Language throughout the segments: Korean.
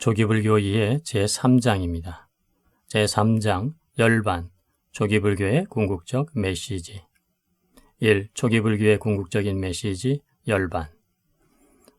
조기불교 이해 제3장입니다. 제3장 열반 조기불교의 궁극적 메시지 1. 조기불교의 궁극적인 메시지 열반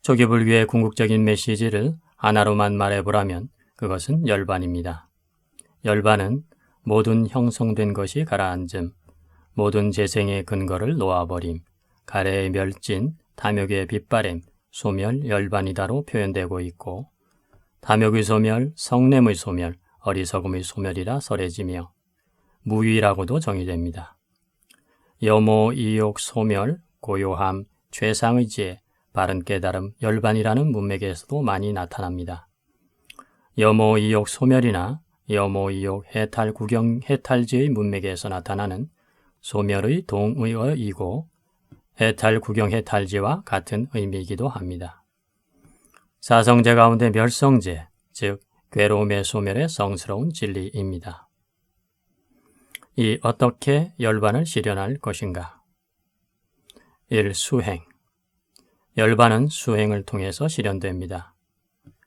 조기불교의 궁극적인 메시지를 하나로만 말해보라면 그것은 열반입니다. 열반은 모든 형성된 것이 가라앉음, 모든 재생의 근거를 놓아버림, 가래의 멸진, 탐욕의 빗바램, 소멸, 열반이다로 표현되고 있고 탐욕의 소멸, 성냄의 소멸, 어리석음의 소멸이라 설해지며 무위라고도 정의됩니다. 여모, 이욕, 소멸, 고요함, 최상의 지혜, 바른 깨달음, 열반이라는 문맥에서도 많이 나타납니다. 여모, 이욕, 소멸이나 여모, 이욕, 해탈, 구경, 해탈지의 문맥에서 나타나는 소멸의 동의어이고 해탈, 구경, 해탈지와 같은 의미이기도 합니다. 사성제 가운데 멸성제, 즉 괴로움의 소멸의 성스러운 진리입니다. 이 어떻게 열반을 실현할 것인가? 1. 수행 열반은 수행을 통해서 실현됩니다.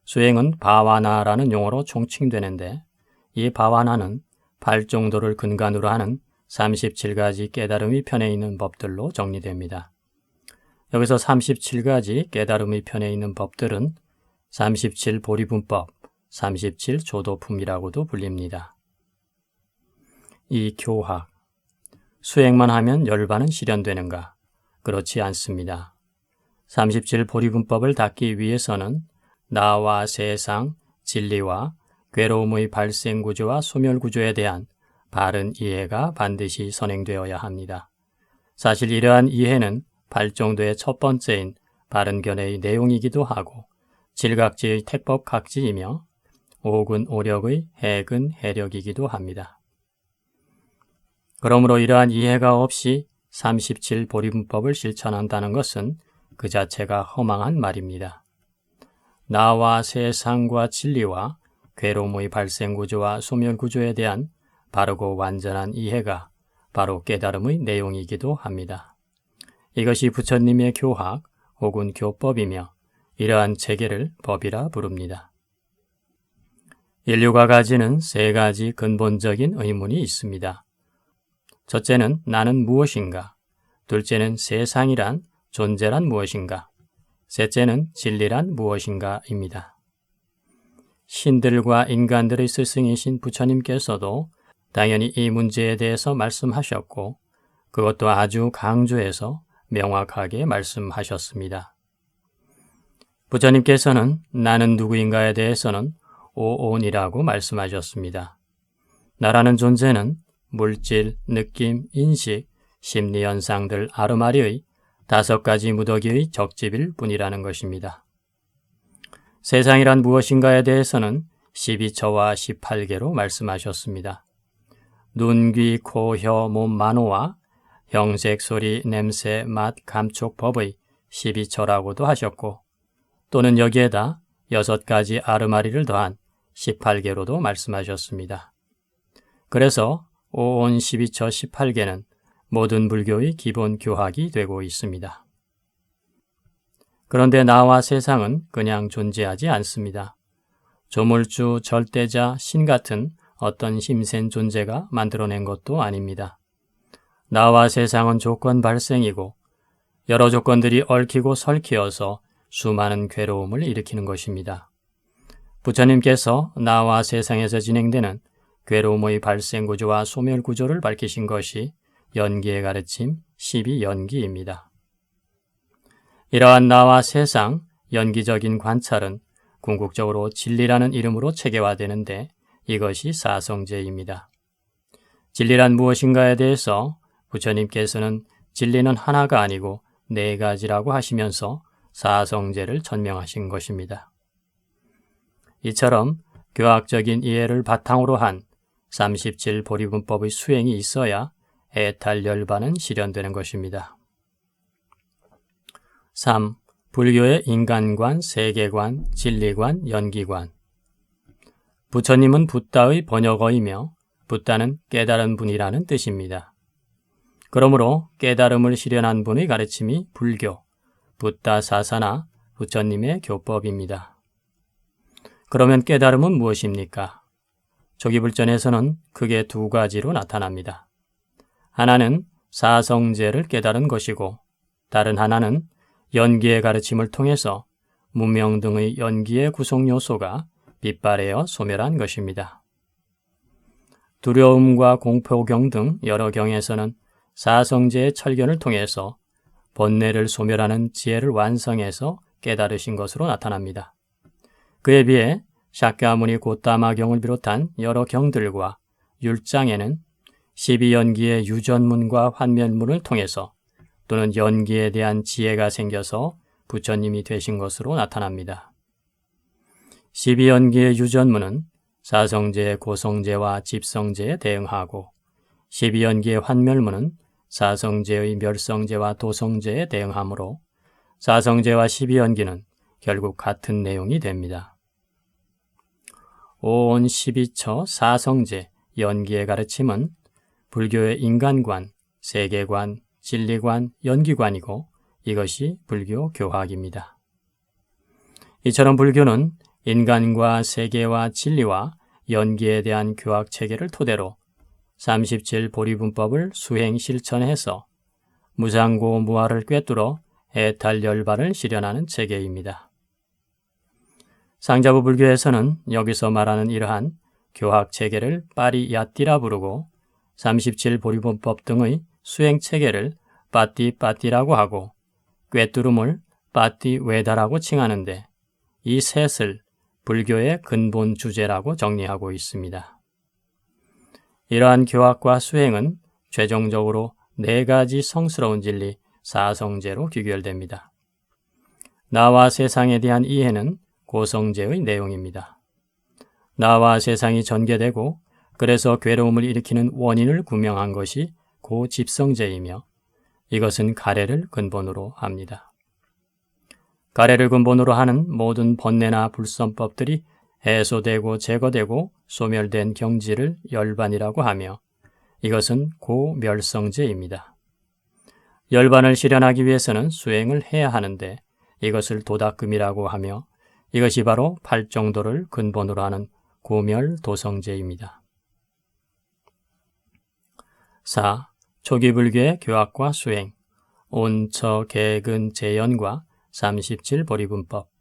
수행은 바와나라는 용어로 총칭되는데 이 바와나는 발정도를 근간으로 하는 37가지 깨달음이 편에 있는 법들로 정리됩니다. 여기서 37가지 깨달음의 편에 있는 법들은 37 보리분법, 37 조도품이라고도 불립니다. 이 교학, 수행만 하면 열반은 실현되는가? 그렇지 않습니다. 37 보리분법을 닦기 위해서는 나와 세상, 진리와 괴로움의 발생 구조와 소멸 구조에 대한 바른 이해가 반드시 선행되어야 합니다. 사실 이러한 이해는 발정도의 첫 번째인 바른 견해의 내용이기도 하고 질각지의 택법 각지이며 오군 오력의 해근 해력이기도 합니다. 그러므로 이러한 이해가 없이 37 보리분법을 실천한다는 것은 그 자체가 허망한 말입니다. 나와 세상과 진리와 괴로움의 발생 구조와 소멸 구조에 대한 바르고 완전한 이해가 바로 깨달음의 내용이기도 합니다. 이것이 부처님의 교학 혹은 교법이며 이러한 체계를 법이라 부릅니다. 인류가 가지는 세 가지 근본적인 의문이 있습니다. 첫째는 나는 무엇인가? 둘째는 세상이란 존재란 무엇인가? 셋째는 진리란 무엇인가입니다. 신들과 인간들의 스승이신 부처님께서도 당연히 이 문제에 대해서 말씀하셨고 그것도 아주 강조해서 명확하게 말씀하셨습니다. 부처님께서는 나는 누구인가에 대해서는 오온이라고 말씀하셨습니다. 나라는 존재는 물질, 느낌, 인식, 심리 현상들 아르마리의 다섯 가지 무더기의 적집일 뿐이라는 것입니다. 세상이란 무엇인가에 대해서는 12처와 18개로 말씀하셨습니다. 눈, 귀, 코, 혀, 몸, 만호와 형색, 소리, 냄새, 맛, 감촉, 법의 12처라고도 하셨고 또는 여기에다 여섯 가지 아르마리를 더한 18개로도 말씀하셨습니다. 그래서 5온 12처 18개는 모든 불교의 기본 교학이 되고 있습니다. 그런데 나와 세상은 그냥 존재하지 않습니다. 조물주, 절대자, 신 같은 어떤 힘센 존재가 만들어낸 것도 아닙니다. 나와 세상은 조건 발생이고 여러 조건들이 얽히고 설키어서 수많은 괴로움을 일으키는 것입니다. 부처님께서 나와 세상에서 진행되는 괴로움의 발생 구조와 소멸 구조를 밝히신 것이 연기의 가르침 12연기입니다. 이러한 나와 세상 연기적인 관찰은 궁극적으로 진리라는 이름으로 체계화되는데 이것이 사성제입니다. 진리란 무엇인가에 대해서 부처님께서는 진리는 하나가 아니고 네 가지라고 하시면서 사성제를 천명하신 것입니다. 이처럼 교학적인 이해를 바탕으로 한 37 보리분법의 수행이 있어야 해탈 열반은 실현되는 것입니다. 3. 불교의 인간관, 세계관, 진리관, 연기관 부처님은 붓다의 번역어이며 붓다는 깨달은 분이라는 뜻입니다. 그러므로 깨달음을 실현한 분의 가르침이 불교, 붓다 사사나 부처님의 교법입니다. 그러면 깨달음은 무엇입니까? 조기불전에서는 크게 두 가지로 나타납니다. 하나는 사성제를 깨달은 것이고 다른 하나는 연기의 가르침을 통해서 무명 등의 연기의 구성 요소가 빛발하여 소멸한 것입니다. 두려움과 공포경 등 여러 경에서는 사성제의 철견을 통해서 번뇌를 소멸하는 지혜를 완성해서 깨달으신 것으로 나타납니다. 그에 비해 샤크아무니 고타마경을 비롯한 여러 경들과 율장에는 12연기의 유전문과 환멸문을 통해서 또는 연기에 대한 지혜가 생겨서 부처님이 되신 것으로 나타납니다. 12연기의 유전문은 사성제의 고성제와 집성제에 대응하고 12연기의 환멸문은 사성제의 멸성제와 도성제에 대응하므로 사성제와 12연기는 결국 같은 내용이 됩니다. 온 12처 사성제 연기의 가르침은 불교의 인간관, 세계관, 진리관, 연기관이고 이것이 불교 교학입니다. 이처럼 불교는 인간과 세계와 진리와 연기에 대한 교학 체계를 토대로 37 보리분법을 수행 실천해서 무상고 무아를 꿰뚫어 해탈 열반을 실현하는 체계입니다. 상자부 불교에서는 여기서 말하는 이러한 교학 체계를 파리야띠라 부르고 37 보리분법 등의 수행 체계를 빠띠빠띠라고 하고 꿰뚫음을 빠띠웨다라고 칭하는데 이 셋을 불교의 근본 주제라고 정리하고 있습니다. 이러한 교학과 수행은 최종적으로 네 가지 성스러운 진리 사성제로 귀결됩니다. 나와 세상에 대한 이해는 고성제의 내용입니다. 나와 세상이 전개되고 그래서 괴로움을 일으키는 원인을 구명한 것이 고집성제이며 이것은 가래를 근본으로 합니다. 가래를 근본으로 하는 모든 번뇌나 불선법들이 해소되고 제거되고 소멸된 경지를 열반이라고 하며 이것은 고멸성제입니다. 열반을 실현하기 위해서는 수행을 해야 하는데 이것을 도닥금이라고 하며 이것이 바로 팔정도를 근본으로 하는 고멸도성제입니다. 4. 초기 불교의 교학과 수행, 온처 개근 재연과 37 보리분법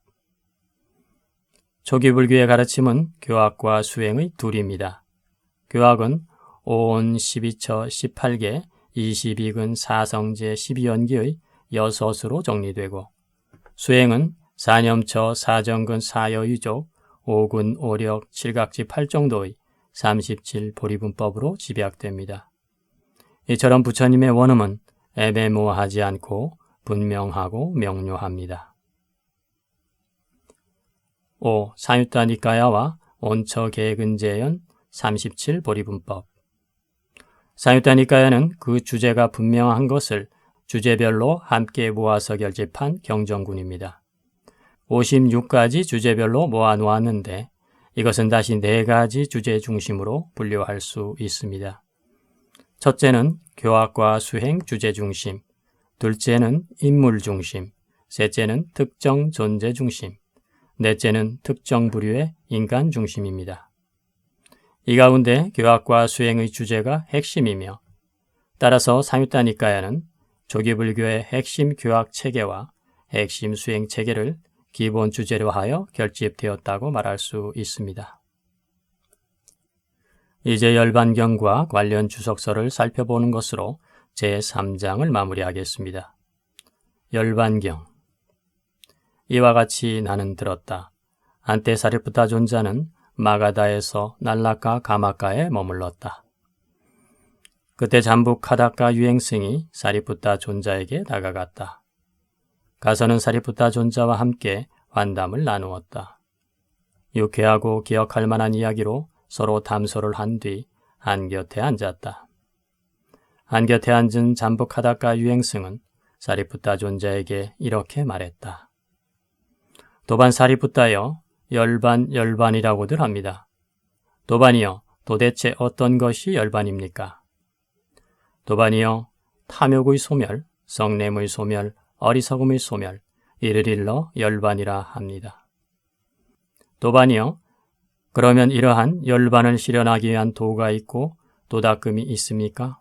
초기 불교의 가르침은 교학과 수행의 둘입니다. 교학은 온 12처 18개 22근 사성제 12연기의 여섯으로 정리되고 수행은 사념처 사정근 사여유족 5근 5력 7각지 8정도의 37 보리분법으로 집약됩니다. 이처럼 부처님의 원음은 애매모호하지 않고 분명하고 명료합니다. 5. 사유타 니까야와 온처 계근제연 37 보리분법 사유타 니까야는 그 주제가 분명한 것을 주제별로 함께 모아서 결집한 경정군입니다. 56가지 주제별로 모아 놓았는데 이것은 다시 네 가지 주제 중심으로 분류할 수 있습니다. 첫째는 교학과 수행 주제 중심, 둘째는 인물 중심, 셋째는 특정 존재 중심, 넷째는 특정 부류의 인간 중심입니다. 이 가운데 교학과 수행의 주제가 핵심이며 따라서 상유타니까야는 조기불교의 핵심 교학 체계와 핵심 수행 체계를 기본 주제로 하여 결집되었다고 말할 수 있습니다. 이제 열반경과 관련 주석서를 살펴보는 것으로 제3장을 마무리하겠습니다. 열반경 이와 같이 나는 들었다. 한때 사리푸타 존자는 마가다에서 날라카 가마카에 머물렀다. 그때 잠부 카다카 유행승이 사리푸타 존자에게 다가갔다. 가서는 사리푸타 존자와 함께 환담을 나누었다. 유쾌하고 기억할 만한 이야기로 서로 담소를 한 뒤 한 곁에 앉았다. 한 곁에 앉은 잠복하다가 유행승은 사리푸타 존자에게 이렇게 말했다. 도반 사리푸타여 열반 열반이라고들 합니다. 도반이여 도대체 어떤 것이 열반입니까? 도반이여 탐욕의 소멸, 성냄의 소멸, 어리석음의 소멸, 이를 일러 열반이라 합니다. 도반이요. 그러면 이러한 열반을 실현하기 위한 도가 있고 도닦음이 있습니까?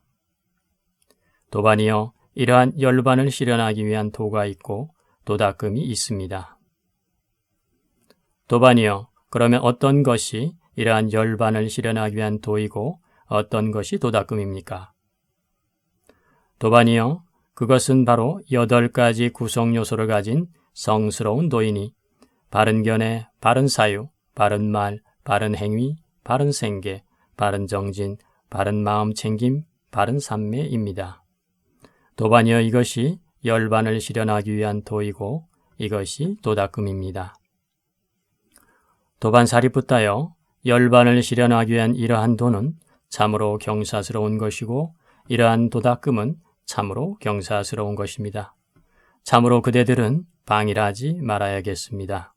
도반이요. 이러한 열반을 실현하기 위한 도가 있고 도닦음이 있습니다. 도반이요. 그러면 어떤 것이 이러한 열반을 실현하기 위한 도이고 어떤 것이 도닦음입니까? 도반이요. 그것은 바로 여덟 가지 구성 요소를 가진 성스러운 도이니 바른 견해, 바른 사유, 바른 말, 바른 행위, 바른 생계, 바른 정진, 바른 마음 챙김, 바른 삼매입니다. 도반이여 이것이 열반을 실현하기 위한 도이고 이것이 도닦음입니다. 도반 사리붓다여 열반을 실현하기 위한 이러한 도는 참으로 경사스러운 것이고 이러한 도닦음은 참으로 경사스러운 것입니다. 참으로 그대들은 방일하지 말아야겠습니다.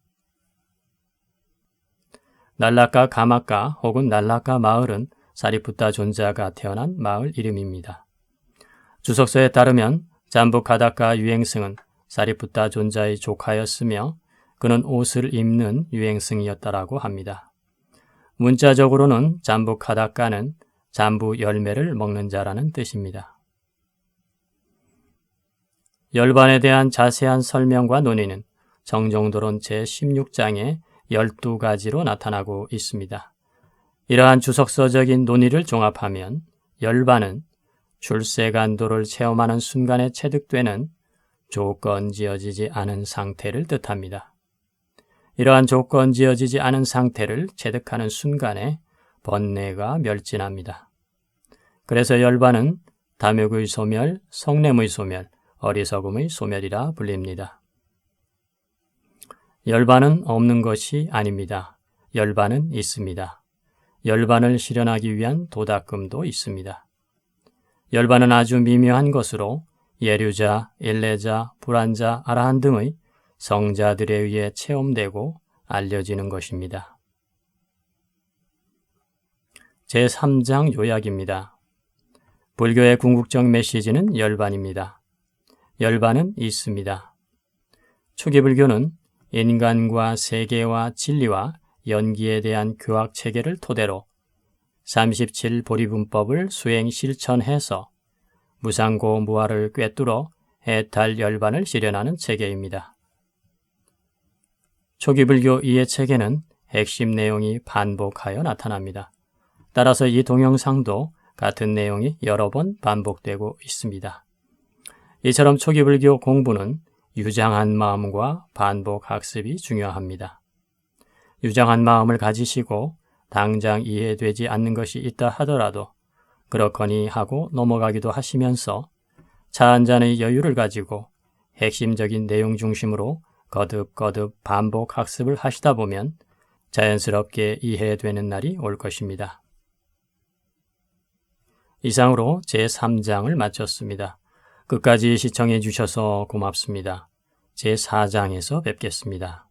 날라카 가마카 혹은 날라카 마을은 사리푸타 존자가 태어난 마을 이름입니다. 주석서에 따르면 잠부카다카 유행승은 사리푸타 존자의 조카였으며 그는 옷을 입는 유행승이었다라고 합니다. 문자적으로는 잠부카다카는 잠부 열매를 먹는 자라는 뜻입니다. 열반에 대한 자세한 설명과 논의는 정정도론 제16장에 12가지로 나타나고 있습니다. 이러한 주석서적인 논의를 종합하면 열반은 출세간도를 체험하는 순간에 체득되는 조건 지어지지 않은 상태를 뜻합니다. 이러한 조건 지어지지 않은 상태를 체득하는 순간에 번뇌가 멸진합니다. 그래서 열반은 담욕의 소멸, 성냄의 소멸, 어리석음의 소멸이라 불립니다. 열반은 없는 것이 아닙니다. 열반은 있습니다. 열반을 실현하기 위한 도닦음도 있습니다. 열반은 아주 미묘한 것으로 예류자, 일레자, 불안자, 아라한 등의 성자들에 의해 체험되고 알려지는 것입니다. 제3장 요약입니다. 불교의 궁극적 메시지는 열반입니다. 열반은 있습니다. 초기 불교는 인간과 세계와 진리와 연기에 대한 교학 체계를 토대로 37 보리분법을 수행 실천해서 무상고 무아를 꿰뚫어 해탈 열반을 실현하는 체계입니다. 초기 불교 이해 체계는 핵심 내용이 반복하여 나타납니다. 따라서 이 동영상도 같은 내용이 여러 번 반복되고 있습니다. 이처럼 초기 불교 공부는 유장한 마음과 반복 학습이 중요합니다. 유장한 마음을 가지시고 당장 이해되지 않는 것이 있다 하더라도 그렇거니 하고 넘어가기도 하시면서 차 한 잔의 여유를 가지고 핵심적인 내용 중심으로 거듭거듭 반복 학습을 하시다 보면 자연스럽게 이해되는 날이 올 것입니다. 이상으로 제3장을 마쳤습니다. 끝까지 시청해 주셔서 고맙습니다. 제4장에서 뵙겠습니다.